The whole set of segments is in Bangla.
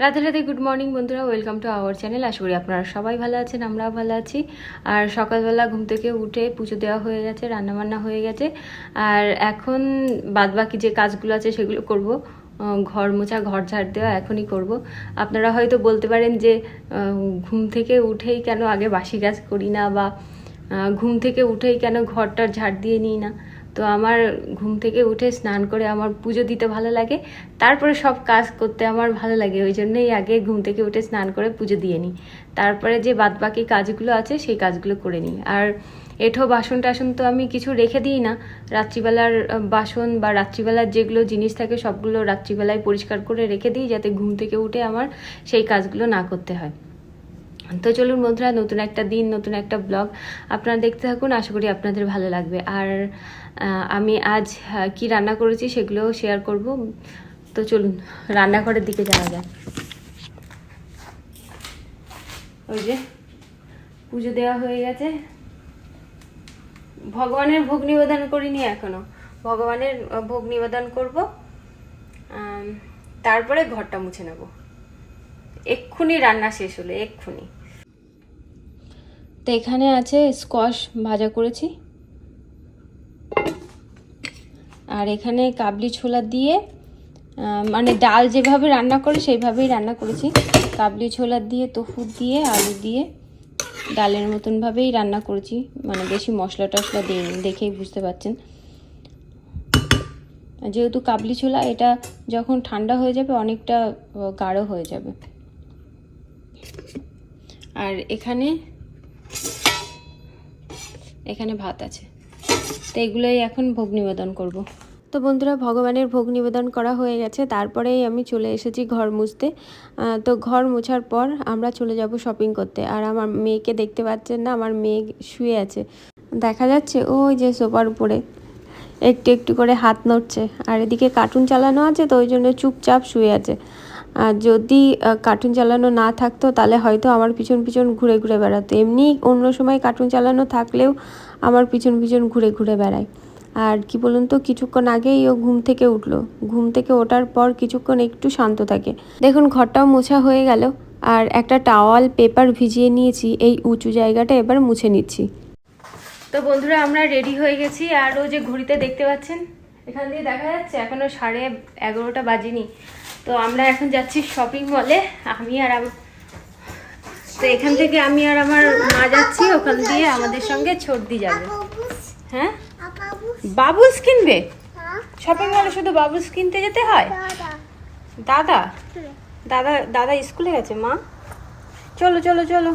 রাধে রাধে গুড মর্নিং বন্ধুরা ওয়েলকাম টু আওয়ার চ্যানেল আশা করি আপনারা সবাই ভালো আছেন, আমরাও ভালো আছি। আর সকালবেলা ঘুম থেকে উঠে পুজো দেওয়া হয়ে গেছে, রান্নাবান্না হয়ে গেছে। আর এখন বাদবাকি যে কাজগুলো আছে সেগুলো করব। ঘর মোছা, ঘর ঝাড় দেওয়া এখনই করব। আপনারা হয়তো বলতে পারেন যে ঘুম থেকে উঠেই কেন আগে বাসি কাজ করি না বা ঘুম থেকে উঠেই কেন ঘরটা ঝাড় দিয়ে নিই না? তো আমার ঘুম থেকে উঠে স্নান করে আমার পুজো দিতে ভালো লাগে। তারপরে সব কাজ করতে আমার ভালো লাগে, ওই জন্যই আগে ঘুম থেকে উঠে স্নান করে পুজো দিয়ে নিই। তারপরে যে বাদবাকি কাজগুলো আছে, সেই কাজগুলো করে নিই। আর এঠো বাসন টাসন তো আমি কিছু রেখে দিই না। রাত্রিবেলার বাসন বা রাত্রিবেলার যেগুলো জিনিস থাকে, সবগুলো রাত্রিবেলায় পরিষ্কার করে রেখে দিই, যাতে ঘুম থেকে উঠে আমার সেই কাজগুলো না করতে হয়। তো চলুন বন্ধুরা নতুন একটা দিন, নতুন একটা ব্লগ। আপনারা দেখতে থাকুন, আশা করি আপনাদের ভালো লাগবে। আর আমি আজ কি রান্না করেছি সেগুলোও শেয়ার করব। তো চলুন, রান্নাঘরের দিকে যাওয়া যাক। ওই যে, পুজো দেওয়া হয়ে গেছে। ভগবানের ভোগ নিবেদন করিনি এখনও। ভগবানের ভোগ নিবেদন করব। তারপরে ঘরটা মুছে নেব। এক্ষুনি রান্না শেষ হলো, এক্ষুনি। তো এখানে আছে স্কোয়াশ ভাজা করেছি। আর এখানে কাবলি ছোলা দিয়ে মানে ডাল যেভাবে রান্না করে সেইভাবেই রান্না করেছি। কাবলি ছোলা দিয়ে তোফু দিয়ে, আলু দিয়ে ডালের মতনভাবেই রান্না করেছি। মানে বেশি মশলা টশলা দিইনি দেখেই বুঝতে পারছেন। যেহেতু কাবলি ছোলা, এটা যখন ঠান্ডা হয়ে যাবে অনেকটা গাঢ় হয়ে যাবে। আর এখানে এখানে ভাত আছে। তো এগুলোই এখন ভোগ নিবেদন করব। তো বন্ধুরা, ভগবানের ভোগ নিবেদন করা হয়ে গেছে। তারপরেই আমি চলে এসেছি ঘর মুছতে। তো ঘর মোছার পর আমরা চলে যাব শপিং করতে। আর আমার মেয়েকে দেখতে পাচ্ছেন না, আমার মেয়ে শুয়ে আছে। দেখা যাচ্ছে ওই যে সোফার উপরে একটু একটু করে হাত নড়ছে। আর এদিকে কার্টুন চালানো আছে, তো ওই জন্য চুপচাপ শুয়ে আছে। যদি কার্টুন চালানো না থাকতো, তাহলে হয়তো আমার পিছন পিছন ঘুরে ঘুরে বেড়াতো। এমনি অন্য সময় কার্টুন চালানো থাকলেও আমার পিছন পিছন ঘুরে ঘুরে বেড়ায়। আর কি বলুন তো, কিছুক্ষণ আগেই ও ঘুম থেকে উঠল। ঘুম থেকে ওঠার পর কিছুক্ষণ একটু শান্ত থাকে। দেখুন, ঘরটাও মোছা হয়ে গেল। আর একটা টাওয়াল পেপার ভিজিয়ে নিয়েছি। এই উঁচু জায়গাটা এবার মুছে নিচ্ছি। তো বন্ধুরা, আমরা রেডি হয়ে গেছি। আর ও যে ঘড়িতে দেখতে পাচ্ছেন এখান দিয়ে দেখা যাচ্ছে এখনও সাড়ে এগারোটা বাজেনি। তো আমরা এখন যাচ্ছি শপিং মলে আমি আর তো এখান থেকে আমি আর আমার মা যাচ্ছি ওখান দিয়ে আমাদের সঙ্গে ছর্দি যাবে। হ্যাঁ? বাবুলস কিনবে? শপিং মলে শুধু বাবুলস কিনতে যেতে হয়? দাদা? দাদা দাদা স্কুলে গেছে মা? চলো চলো চলো।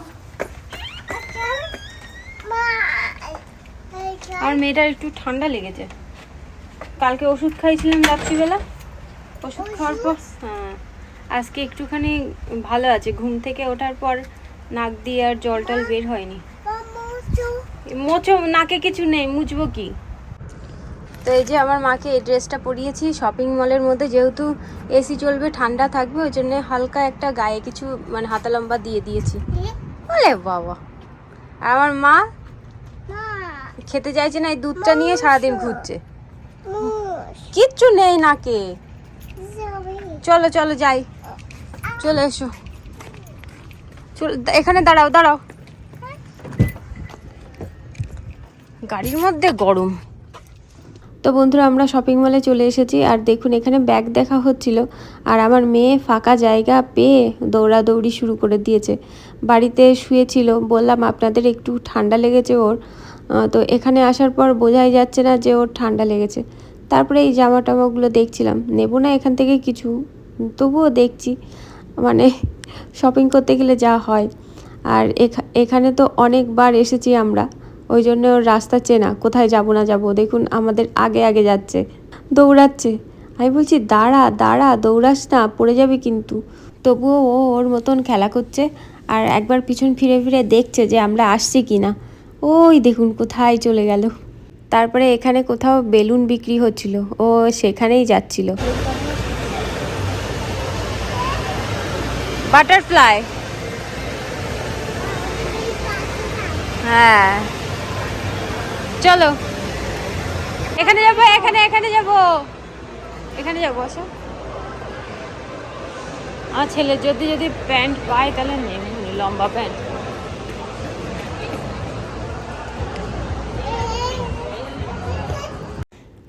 আর মেয়েটার একটু ঠান্ডা লেগেছে। কালকে ওষুধ খাইছিলাম রাত্রিবেলা। ওষুধ খাওয়ার পর হ্যাঁ আজকে একটুখানি ভালো আছে। ঘুম থেকে ওঠার পর নাক দিয়ে আর জল টল বের হয়নি। মোচো নাকে কিছু নেই মুছবো কি? তো এই যে আমার মাকে এই ড্রেসটা পরিয়েছি শপিং মলের মধ্যে যেহেতু এসি চলবে ঠান্ডা থাকবে ওই জন্য হালকা একটা গায়ে কিছু মানে হাতা লম্বা দিয়ে দিয়েছি। বলে বাবা। আর আমার মা। খেতে চাইছে না এই দুধটা নিয়ে সারাদিন ঘুরছে। কিচ্ছু নেই নাকে? চলো চলো যাই। চলে এসো। চল এখানে দাঁড়াও দাঁড়াও। গাড়ির মধ্যে গরম। তো বন্ধুরা আমরা শপিং মলে চলে এসেছি আর দেখুন এখানে ব্যাগ দেখা হচ্ছিল। আর আমার মেয়ে ফাঁকা জায়গা পেয়ে দৌড়াদৌড়ি শুরু করে দিয়েছে। বাড়িতে শুয়েছিল বললাম আপনাদের একটু ঠান্ডা লেগেছে ওর। তো এখানে আসার পর বোঝাই যাচ্ছে না যে ওর ঠান্ডা লেগেছে। তারপরে এই জামা টামাগুলো দেখছিলাম। নেব না এখান থেকে কিছু, তবুও দেখছি। মানে শপিং করতে গেলে যা হয়। আর এখা- এখানে তো অনেকবার এসেছি আমরা। ওই জন্য ওর রাস্তা চেনা, কোথায় যাব না যাব, দেখুন আমাদের আগে আগে যাচ্ছে। দৌড়াচ্ছে। আমি বলছি, দাঁড়া দাঁড়া, দৌড়াস না, পড়ে যাবে কিন্তু। তবুও ও ওর মতন খেলা করছে। আর একবার পিছন ফিরে ফিরে দেখছে যে আমরা আসছি কি না ওই দেখুন কোথায় চলে গেল। তারপরে এখানে কোথাও বেলুন বিক্রি হচ্ছিল, ও সেখানেই যাচ্ছিল। বাটারফ্লাই। হ্যাঁ। চলো। এখানে যাব, এখানে এখানে যাব। এখানে যাব, আসো। আমার ছেলে যদি যদি প্যান্ট পায় তাহলে নেবে লম্বা প্যান্ট।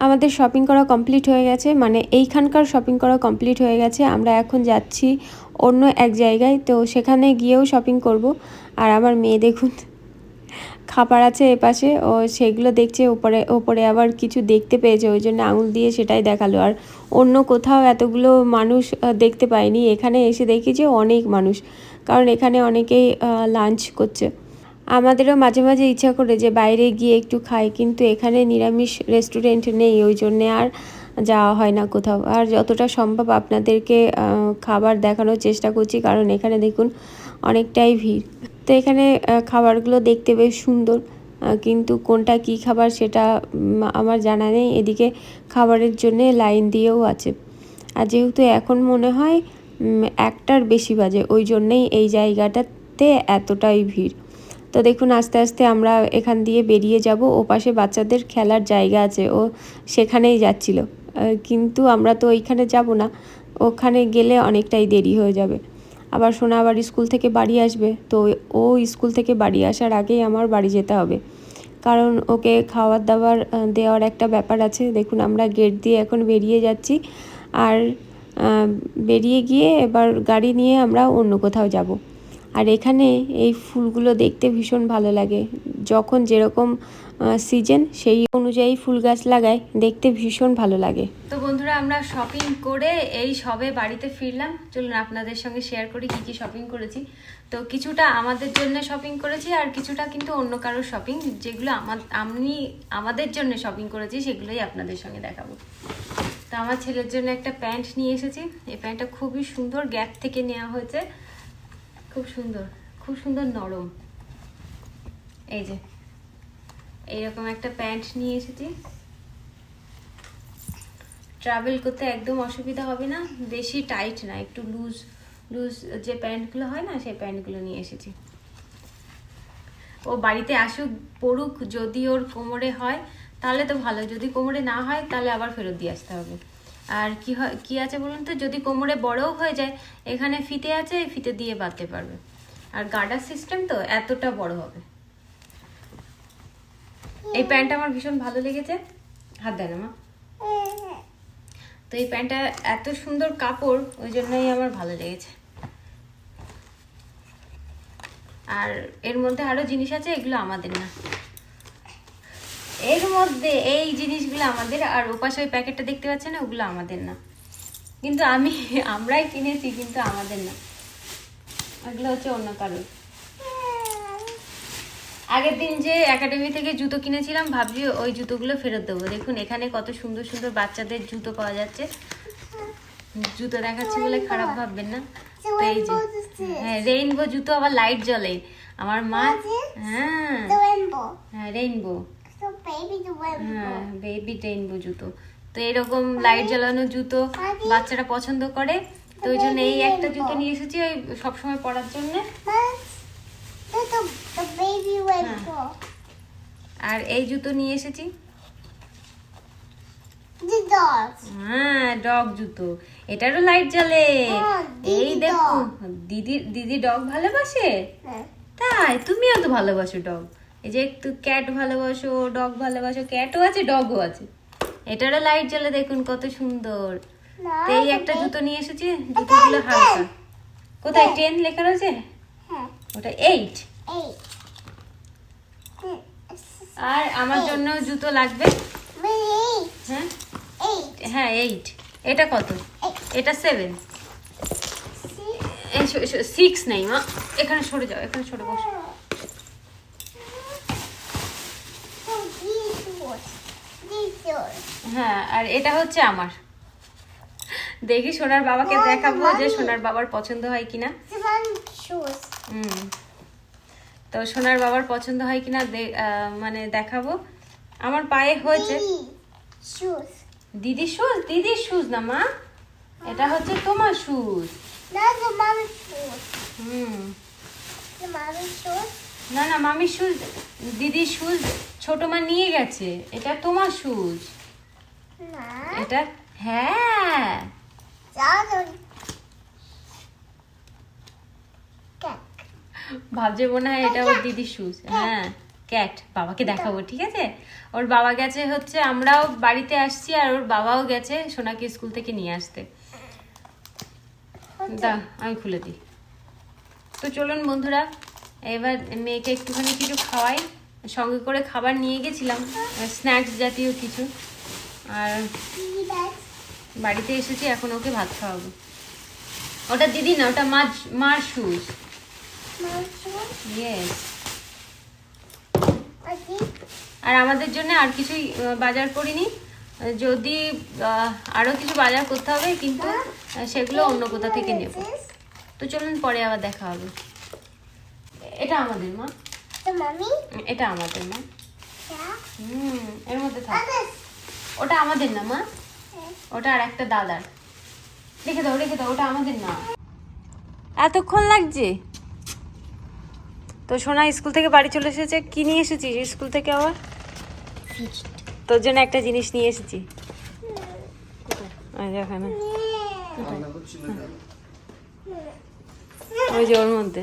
আমাদের শপিং করা কমপ্লিট হয়ে গেছে। মানে এইখানকার শপিং করা কমপ্লিট হয়ে গেছে। আমরা এখন যাচ্ছি অন্য এক জায়গায়। তো সেখানে গিয়েও শপিং করব। আর আমার মেয়ে দেখুন, খাবার আছে এপাশে। ও সেগুলো দেখছে, ওপরে ওপরে আবার কিছু দেখতে পেয়েছে। ওই জন্য আঙুল দিয়ে সেটাই দেখাল। আর অন্য কোথাও এতগুলো মানুষ দেখতে পায়নি এখানে এসে দেখি যে অনেক মানুষ। কারণ এখানে অনেকেই লাঞ্চ করছে। আমাদেরও মাঝে মাঝে ইচ্ছা করে যে বাইরে গিয়ে একটু খাই, কিন্তু এখানে নিরামিষ রেস্টুরেন্ট নেই, ওই জন্যে আর যাওয়া হয় না কোথাও। আর যতটা সম্ভব আপনাদেরকে খাবার দেখানোর চেষ্টা করছি, কারণ এখানে দেখুন অনেকটাই ভিড়। তো এখানে খাবারগুলো দেখতে বেশ সুন্দর কিন্তু কোনটা কি খাবার সেটা আমার জানা নেই। এদিকে খাবারের জন্য লাইন দিয়েও আছে। আর যেহেতু এখন মনে হয় একটার বেশি বাজে, ওই জন্যেই এই জায়গাটাতে এতটাই ভিড়। তো দেখুন, আস্তে আস্তে আমরা এখান দিয়ে বেরিয়ে যাব। ও পাশে বাচ্চাদের খেলার জায়গা আছে। ও সেখানেই যাচ্ছিল। কিন্তু আমরা তো ওইখানে যাব না। ওখানে গেলে অনেকটাই দেরি হয়ে যাবে। আবার সোনা আবার স্কুল থেকে বাড়ি আসবে। তো ও স্কুল থেকে বাড়ি আসার আগেই আমার বাড়ি যেতে হবে। কারণ ওকে খাবার দাবার দেওয়ার একটা ব্যাপার আছে। দেখুন, আমরা গেট দিয়ে এখন বেরিয়ে যাচ্ছি। আর বেরিয়ে গিয়ে এবার গাড়ি নিয়ে আমরা অন্য কোথাও যাব। আর এখানে এই ফুলগুলো দেখতে ভীষণ ভালো লাগে। যখন যেরকম সিজন সেই অনুযায়ী ফুল গাছ লাগায়, দেখতে ভীষণ ভালো লাগে। তো বন্ধুরা, আমরা শপিং করে এই সবে বাড়িতে ফিরলাম। চলুন আপনাদের সঙ্গে শেয়ার করি কি কি শপিং করেছি। তো কিছুটা আমাদের জন্য শপিং করেছি আর কিছুটা কিন্তু অন্য কারোর শপিং যেগুলো আমার আমি আমাদের জন্য শপিং করেছি, সেগুলোই আপনাদের সঙ্গে দেখাবো। তো আমার ছেলের জন্য একটা প্যান্ট নিয়ে এসেছি। এই প্যান্টটা খুবই সুন্দর গ্যাপ থেকে নেওয়া হয়েছে। খুব সুন্দর খুব সুন্দর নরম। এই যে, এইরকম একটা প্যান্ট নিয়ে এসেছি। ট্রাভেল করতে একদম অসুবিধা হবে না, বেশি টাইট না, একটু লুজ লুজ যে প্যান্টগুলো হয় না, সেই প্যান্টগুলো নিয়ে এসেছি। ও বাড়িতে আসুক, পড়ুক, যদি ওর কোমরে হয়, তাহলে তো ভালো, যদি কোমরে না হয়, তাহলে আবার ফেরত দিয়ে আসতে হবে। আর কি হয়, কি আছে বলুন তো? যদি কোমরে বড়ও হয়ে যায়, এখানে ফিতে আছে, এই ফিতে দিয়ে বাঁধতে পারবে। আর গার্ডার সিস্টেম তো এতটা বড় হবে। এই প্যান্টটা আমার ভীষণ ভালো লেগেছে। হাত দেয় না, মা। তো এই প্যান্টটা এত সুন্দর কাপড়, ওই জন্যই আমার ভালো লেগেছে। আর এর মধ্যে আরও জিনিস আছে, এগুলো আমাদের না। এর মধ্যে এই জিনিসগুলো আমাদের আর ওপাশে ওই প্যাকেটটা দেখতে পাচ্ছেন না ওগুলো আমাদের না। কিন্তু আমি আমরাই কিনেছি কিন্তু আমাদের না। ওগুলো হচ্ছে অন্য কারোর আগের দিন যে একাডেমি থেকে জুতো কিনেছিলাম ভাবছি ওই জুতোগুলো ফেরত দেবো। দেখুন এখানে কত সুন্দর সুন্দর বাচ্চাদের জুতো পাওয়া যাচ্ছে। জুতো দেখাচ্ছি বলে খারাপ ভাববেন না। এই যে হ্যাঁ রেইনবো জুতো আবার লাইট জ্বলে। আমার মা হ্যাঁ। হ্যাঁ রেইনবো The rainbow. হ্যাঁ বেবি জুতো। তো এরকম লাইট জ্বালানো জুতো বাচ্চারা পছন্দ করে। তো ওই জন্য এই একটা জুতো নিয়ে এসেছি ওই সবসময় পরার জন্য। rainbow. আর এই জুতো নিয়ে এসেছি। হ্যাঁ ডগ জুতো। এটারও লাইট জ্বলে। হ্যাঁ, এই দেখো দিদি দিদি ডগ ভালোবাসে? হ্যাঁ। তাই তুমিও তো ভালোবাসো ডগ এই যে একটু ক্যাট ভালোবাসো ডগ ভালোবাসো ক্যাটও আছে ডগও আছে। এটারও লাইট জ্বলে দেখুন কত সুন্দর। এই একটা জুতো নিয়ে এসেছি জুতোগুলো হালকা। কোথায়. টেন লেখা রয়েছে? হ্যাঁ, ওটা এইট আর আমার জন্য জুতো লাগবে? হ্যাঁ? হ্যাঁ এইট এটা কত? এটা সেভেন. সিক্স নেই মা। এখানে সরে যাও এখানে সরে বসো। হ্যাঁ আর এটা হচ্ছে আমার। দেখি সোনার বাবাকে দেখাবো যে সোনার বাবার পছন্দ হয় কিনা. হুম। তো সোনার বাবার পছন্দ হয় কিনা মানে দেখাবো। আমার পায়ে হয়েছে. দিদির শুজ দিদির শুজ না মা? এটা হচ্ছে তোমার শুজ হুম. না না মামির শুজ দিদির শুজ ছোট মা নিয়ে গেছে। এটা তোমার সুজ এটা হ্যাঁ। ভাবছে মনে হয় এটা ওর দিদির সুজ হ্যাঁ ক্যাট। বাবাকে দেখাবো ঠিক আছে? ওর বাবা গেছে হচ্ছে আমরাও বাড়িতে আসছি আর ওর বাবাও গেছে সোনাকে স্কুল থেকে নিয়ে আসতে। দা আমি খুলে দিই। তো চলুন বন্ধুরা এবার মেয়েকে একটুখানি কিছু খাওয়াই। সঙ্গে করে খাবার নিয়ে গেছিলাম স্ন্যাক্স জাতীয় কিছু। আর বাড়িতে এসেছি এখন ওকে ভাত খাওয়াবো। ওটা দিদি না ওটা মা মার শুজ আর আমাদের জন্য আর কিছুই বাজার করিনি। যদি আহ, আরও কিছু বাজার করতে হবে কিন্তু সেগুলো অন্য কোথা থেকে নেব। তো চলুন পরে আবার দেখা হবে। এটা আমাদের মা? এটা আমাদের মা। হুম এর মধ্যে থাক। ওটা আমাদের না মা। ওটা আর একটা দাদার। রেখে দাও রেখে দাও ওটা আমাদের না। এতক্ষণ লাগছে? তো সোনা স্কুল থেকে বাড়ি চলে এসেছে কি নিয়ে এসেছিস স্কুল থেকে আবার? তোর জন্য একটা জিনিস নিয়ে এসেছি। ওখানে। ওই যে ওর মধ্যে।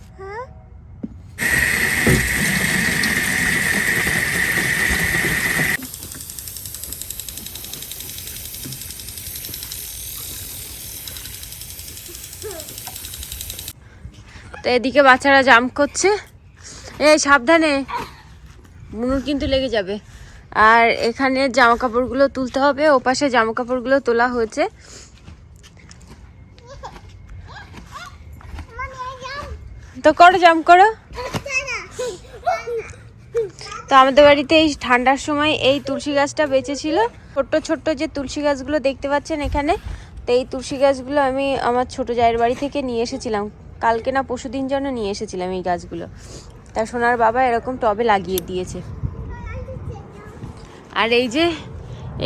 তো এদিকে বাচ্চারা জাম্প করছে। এই সাবধানে। মুনুর কিন্তু লেগে যাবে। আর এখানে জামা কাপড়গুলো তুলতে হবে। ও পাশে জামা কাপড়গুলো তোলা হয়েছে। তো করো জাম্প করো। তো আমাদের বাড়িতে এই ঠান্ডার সময় এই তুলসী গাছটা বেঁচেছিল ছোট্ট ছোট্ট যে তুলসী গাছগুলো দেখতে পাচ্ছেন এখানে তো এই তুলসী গাছগুলো আমি আমার ছোট জায়ের বাড়ি থেকে নিয়ে এসেছিলাম। কালকে না পরশু দিন জন্য নিয়ে এসেছিলাম এই গাছগুলো। তা সোনার বাবা এরকম টবে লাগিয়ে দিয়েছে। আর এই যে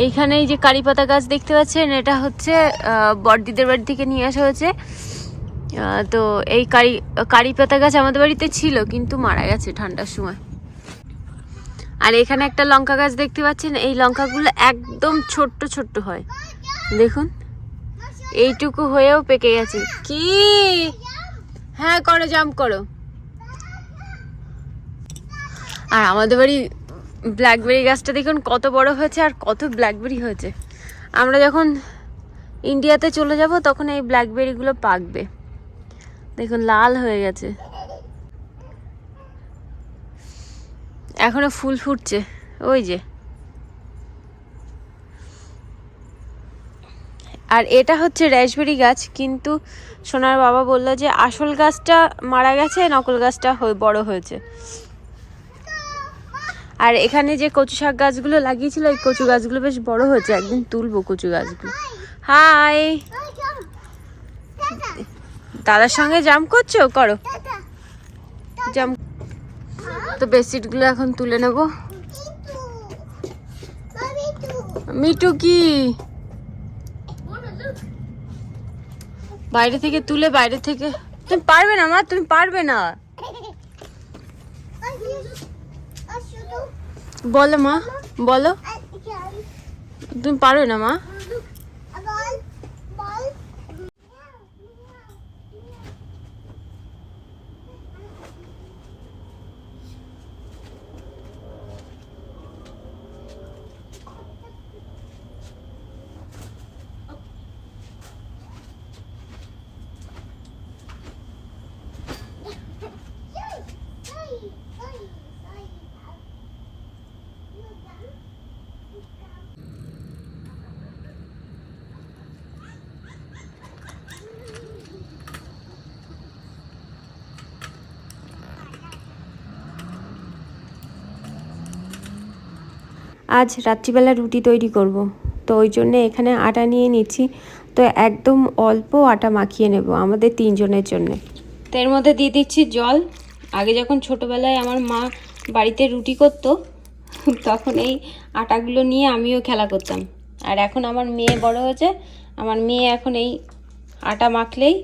এইখানে এই যে কারি পাতা গাছ দেখতে পাচ্ছেন এটা হচ্ছে আহ, বড়দিদের বাড়ি থেকে নিয়ে আসা হয়েছে। তো এই কারি কারি পাতা গাছ আমাদের বাড়িতে ছিল, কিন্তু মারা গেছে ঠান্ডার সময়। আর এখানে একটা লঙ্কা গাছ দেখতে পাচ্ছেন? এই লঙ্কাগুলো একদম ছোট্ট ছোট্ট হয়। দেখুন, এইটুকু হয়েও পেকে গেছে। কি? হ্যাঁ করো, জাম্প করো। আর আমাদের বাড়ি ব্ল্যাকবেরি গাছটা দেখুন কত বড় হয়েছে আর কত ব্ল্যাকবেরি হয়েছে। আমরা যখন ইন্ডিয়াতে চলে যাব, তখন এই ব্ল্যাকবেরিগুলো পাকবে। দেখুন, লাল হয়ে গেছে। এখনও ফুল ফুটছে। ওই যে। আর এটা হচ্ছে র্যাশবেরি গাছ, কিন্তু সোনার বাবা বলল যে আসল গাছটা মারা গেছে, নকল গাছটা বড় হয়েছে। আর এখানে যে কচু শাক গাছগুলো লাগিয়েছিল, এই কচু গাছগুলো বেশ বড় হয়েছে। একদিন তুলবো কচু গাছগুলো। হাই. দাদার সঙ্গে জাম করছ? করো। Dada. জাম তো বেডশিটগুলো এখন তুলে নেব. মিটু কি? বাইরে থেকে তুলে বাইরে থেকে। তুমি পারবে না মা তুমি পারবে না. বলো মা বলো। তুমি পারবে না মা। আজ রাত্রিবেলা রুটি তৈরি করব। তো ওই জন্যে এখানে আটা নিয়ে নিচ্ছি। তো একদম অল্প আটা মাখিয়ে নেব আমাদের তিনজনের জন্যে। তো এর মধ্যে দিয়ে দিচ্ছি জল। আগে যখন ছোটোবেলায় আমার মা বাড়িতে রুটি করতো তখন এই আটাগুলো নিয়ে আমিও খেলা করতাম। আর এখন আমার মেয়ে বড় হয়েছে আমার মেয়ে এখন এই আটা মাখলেই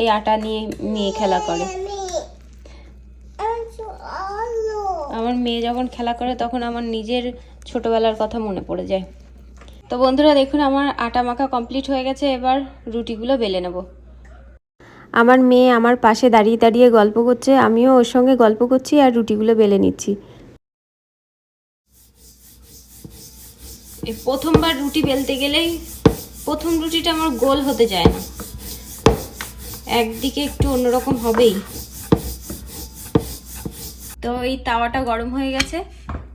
এই আটা নিয়ে মেয়ে খেলা করে. আমার মেয়ে যখন খেলা করে তখন আমার নিজের ছোটবেলার কথা মনে পড়ে যায়। তো বন্ধুরা, দেখুন আমার আটা মাখা কমপ্লিট হয়ে গেছে, এবার রুটিগুলো বেলে নেব। আমার মেয়ে আমার পাশে দাঁড়িয়ে দাঁড়িয়ে গল্প করছে, আমিও ওর সঙ্গে গল্প করছি আর রুটিগুলো বেলে নিচ্ছি। প্রথমবার রুটি বেলতে গেলেই প্রথম রুটিটা আমার গোল হতে চায় না। একদিকে একটু অন্যরকম হবেই। তো এই তাওয়াটা গরম হয়ে গেছে।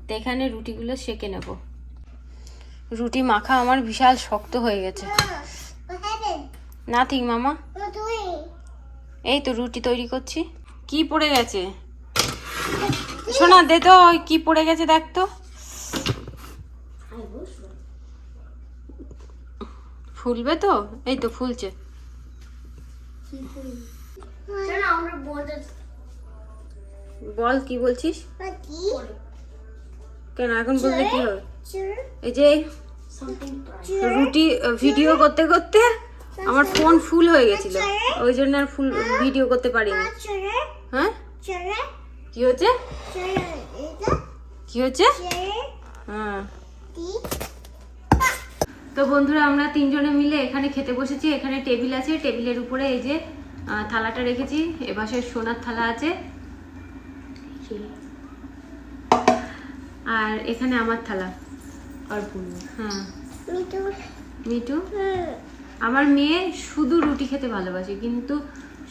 তো এখানে রুটিগুলো সেকে নেব। রুটি মাখা আমার বিশাল শক্ত হয়ে গেছে। নাথিং মামা। এই তো রুটি তৈরি করছি। কি পড়ে গেছে? শোনা দে তো কি পড়ে গেছে দেখ তো। ফুলবে তো? এই তো ফুলছে। বল। কি বলছিস? কেন এখন বললে কি হবে? এই যে রুটি ভিডিও করতে করতে আমার ফোন ফুল হয়ে গেছিল। ওই জন্য আর ফুল ভিডিও করতে পারিনি. হ্যাঁ. কি হচ্ছে. কি হচ্ছে হ্যাঁ। তো বন্ধুরা আমরা তিনজনে মিলে এখানে খেতে বসেছি। এখানে টেবিল আছে। টেবিলের উপরে এই যে থালাটা রেখেছি। এপাশে সোনার থালা আছে। আর এখানে আমার থালা। আর অর্পূর্ণ হ্যাঁ. মিটু Hmm. আমার মেয়ে শুধু রুটি খেতে ভালোবাসে কিন্তু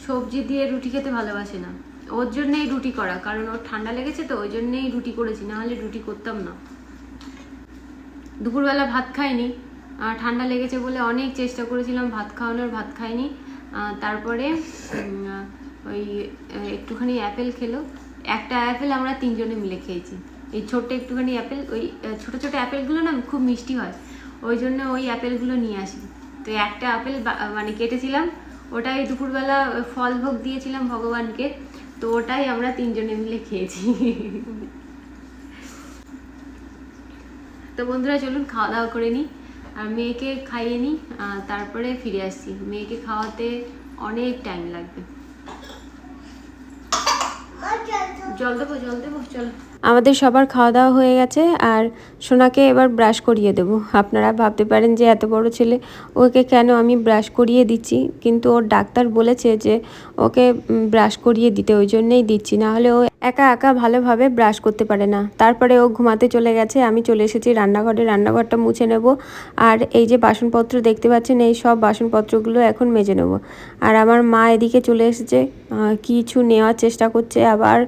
সবজি দিয়ে রুটি খেতে ভালোবাসে না। ওর জন্যই রুটি করা কারণ ওর ঠান্ডা লেগেছে তো ওই জন্যই রুটি করেছি না হলে রুটি করতাম না। দুপুরবেলা ভাত খাইনি আর ঠান্ডা লেগেছে বলে অনেক চেষ্টা করেছিলাম ভাত খাওয়ানোর ভাত খাইনি। তারপরে ওই একটুখানি অ্যাপেল খেলো। একটা অ্যাপেল আমরা তিনজনে মিলে খেয়েছি। এই ছোট্ট একটুখানি অ্যাপেল ওই ছোটো ছোট অ্যাপেলগুলো না খুব মিষ্টি হয়। ওই জন্য ওই অ্যাপেলগুলো নিয়ে আসি। তো একটা আপেল মানে কেটেছিলাম ওটাই দুপুরবেলা ফল ভোগ দিয়েছিলাম ভগবানকে তো ওটাই আমরা তিনজনে মিলে খেয়েছি। তো বন্ধুরা চলুন খাওয়া দাওয়া করে নিই। আর মেয়েকে খাইয়ে নিই তারপরে ফিরে আসছি। মেয়েকে খাওয়াতে অনেক টাইম লাগবে। জল দেবো জল দেবো চলো। আমাদের সবার খাওয়া দাওয়া হয়ে গেছে আর সোনাকে এবার ব্রাশ করিয়ে দেব। আপনারা ভাবতে পারেন যে এত বড় ছেলে, ওকে কেন আমি ব্রাশ করিয়ে দিচ্ছি? কিন্তু ওর ডাক্তার বলেছে যে ওকে ব্রাশ করিয়ে দিতে ওই জন্যেই দিচ্ছি, না হলে ও একা একা ভালোভাবে ব্রাশ করতে পারে না। তারপরে ও ঘুমাতে চলে গেছে, আমি চলে এসেছি রান্নাঘরে, রান্নাঘরটা মুছে নেব। আর এই যে বাসনপত্র দেখতে পাচ্ছেন, এই সব বাসনপত্রগুলো এখন মেজে নেব। আর আমার মা এদিকে চলে এসেছে কিছু নেওয়ার চেষ্টা করছে, আবার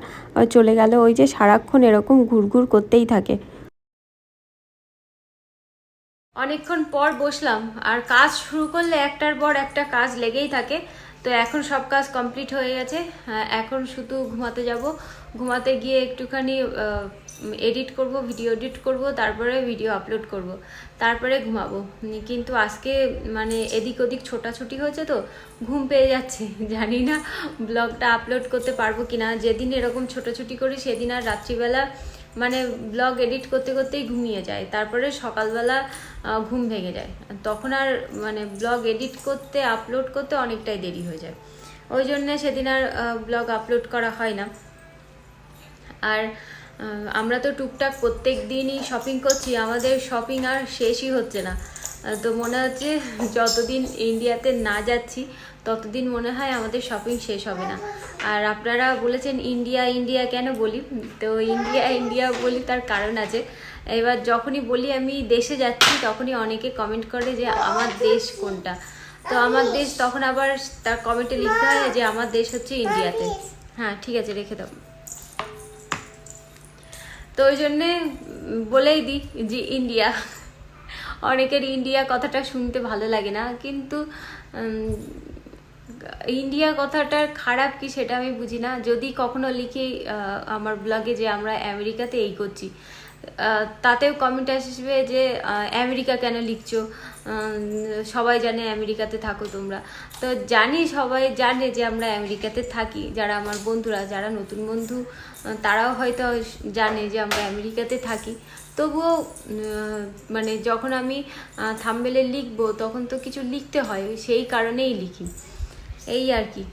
চলে গেল। ওই যে সারাক্ষণ এরকম ঘুরঘুর করতেই থাকে। অনেকক্ষণ পর বসলাম, আর কাজ শুরু করলে একটার পর একটা কাজ লেগেই থাকে। তো এখন সব কাজ কমপ্লিট হয়ে গেছে। এখন শুধু ঘুমাতে যাব। ঘুমাতে গিয়ে একটুখানি এডিট করব ভিডিও এডিট করব, তারপরে ভিডিও আপলোড করব। তারপরে ঘুমাবো। কিন্তু আজকে মানে এদিক ওদিক ছোটাছুটি হয়েছে তো, ঘুম পেয়ে যাচ্ছে। জানি না ব্লগটা আপলোড করতে পারব কিনা। যেদিন এরকম ছোটাছুটি করি, সেদিন আর রাত্রিবেলা মানে ব্লগ এডিট করতে করতেই ঘুমিয়ে যায়। তারপরে সকালবেলা ঘুম ভেঙে যায়। তখন আর মানে ব্লগ এডিট করতে আপলোড করতে অনেকটাই দেরি হয়ে যায়। ওই জন্যে সেদিন আর ব্লগ আপলোড করা হয় না। আর আমরা তো টুকটাক প্রত্যেক দিনই শপিং করছি, আমাদের শপিং আর শেষই হচ্ছে না। তো মনে হচ্ছে যতদিন ইন্ডিয়াতে না যাচ্ছি, ততদিন মনে হয় আমাদের শপিং শেষ হবে না। আর আপনারা বলেছেন ইন্ডিয়া ইন্ডিয়া কেন বলি? তো ইন্ডিয়া ইন্ডিয়া বলি তার কারণ আছে। এবার যখনই বলি আমি দেশে যাচ্ছি, তখনই অনেকে কমেন্ট করে যে আমার দেশ কোনটা? তো আমার দেশ, তখন আবার তার কমেন্টে লিখতে হয় যে আমার দেশ হচ্ছে ইন্ডিয়াতে হ্যাঁ ঠিক আছে, রেখে দাও। তো ওই জন্যে বলেই দিই যে ইন্ডিয়া অনেকের ইন্ডিয়া কথাটা শুনতে ভালো লাগে না, কিন্তু ইন্ডিয়া কথাটার খারাপ কি সেটা আমি বুঝি না। যদি কখনো লিখি আমার ব্লগে যে আমরা আমেরিকাতে এই করছি তাতেও কমেন্ট আসবে যে আমেরিকা কেন লিখছো? সবাই জানে আমেরিকাতে থাকো তোমরা। তো জানি সবাই জানে যে আমরা আমেরিকাতে থাকি, যারা আমার বন্ধুরা, যারা নতুন বন্ধু তারাও হয়তো জানে যে আমরা আমেরিকাতে থাকি। তবুও মানে যখন আমি থাম্বেলে লিখব, তখন তো কিছু লিখতে হয়, সেই কারণেই লিখি। এই আর কি।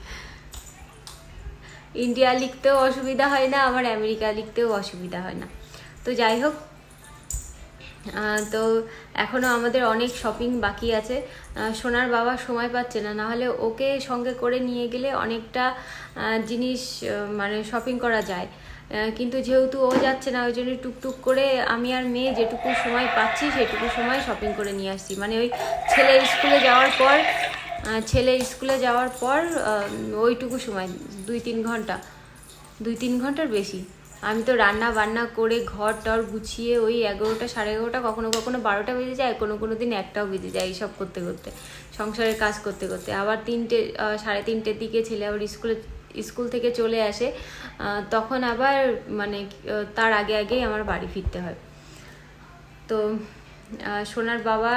ইন্ডিয়া লিখতেও অসুবিধা হয় না আমার আমেরিকা লিখতেও অসুবিধা হয় না। তো যাই হোক তো এখনও আমাদের অনেক শপিং বাকি আছে। সোনার বাবা সময় পাচ্ছে না, নাহলে ওকে সঙ্গে করে নিয়ে গেলে অনেকটা জিনিস মানে শপিং করা যায়। কিন্তু যেহেতু ও যাচ্ছে না, ওই জন্য টুকটুক করে আমি আর মেয়ে যেটুকু সময় পাচ্ছি, সেটুকু সময় শপিং করে নিয়ে আসছি। মানে ওই ছেলে স্কুলে যাওয়ার পর ছেলে স্কুলে যাওয়ার পর ওইটুকু সময়, দুই তিন ঘণ্টা, দুই তিন ঘণ্টার বেশি। আমি তো রান্না বান্না করে ঘর টর গুছিয়ে ওই এগারোটা, সাড়ে এগারোটা, কখনো কখনো বারোটা বেজে যায়, কোনো কোনো দিন একটাও বেজে যায় এইসব করতে করতে, সংসারের কাজ করতে করতে। আবার তিনটে সাড়ে তিনটের দিকে ছেলে আবার স্কুলে, স্কুল থেকে চলে আসে তখন আবার মানে তার আগে আগেই আমার বাড়ি ফিরতে হয়। তো সোনার বাবা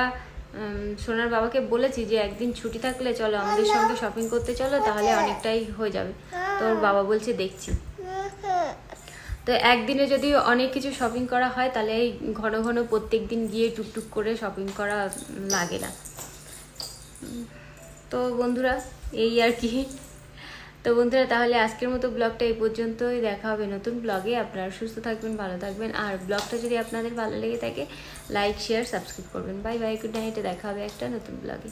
সোনার বাবাকে বলেছি যে একদিন ছুটি থাকলে চলো আমাদের সঙ্গে শপিং করতে চলো, তাহলে অনেকটাই হয়ে যাবে। তো ওর বাবা বলছে দেখছি। তো একদিনে যদি অনেক কিছু শপিং করা হয়, তাহলে এই ঘন ঘন প্রত্যেক দিন গিয়ে টুকটুক করে শপিং করা লাগে না। তো বন্ধুরা, এই আর কি। তো বন্ধুরা, তাহলে আজকের মতো ব্লগটা এই পর্যন্তই। দেখা হবে নতুন ব্লগে আপনারা সুস্থ থাকবেন, ভালো থাকবেন। আর ব্লগটা যদি আপনাদের ভালো লেগে থাকে লাইক শেয়ার সাবস্ক্রাইব করবেন। বাই বাই গুড নাইটে দেখা হবে একটা নতুন ব্লগে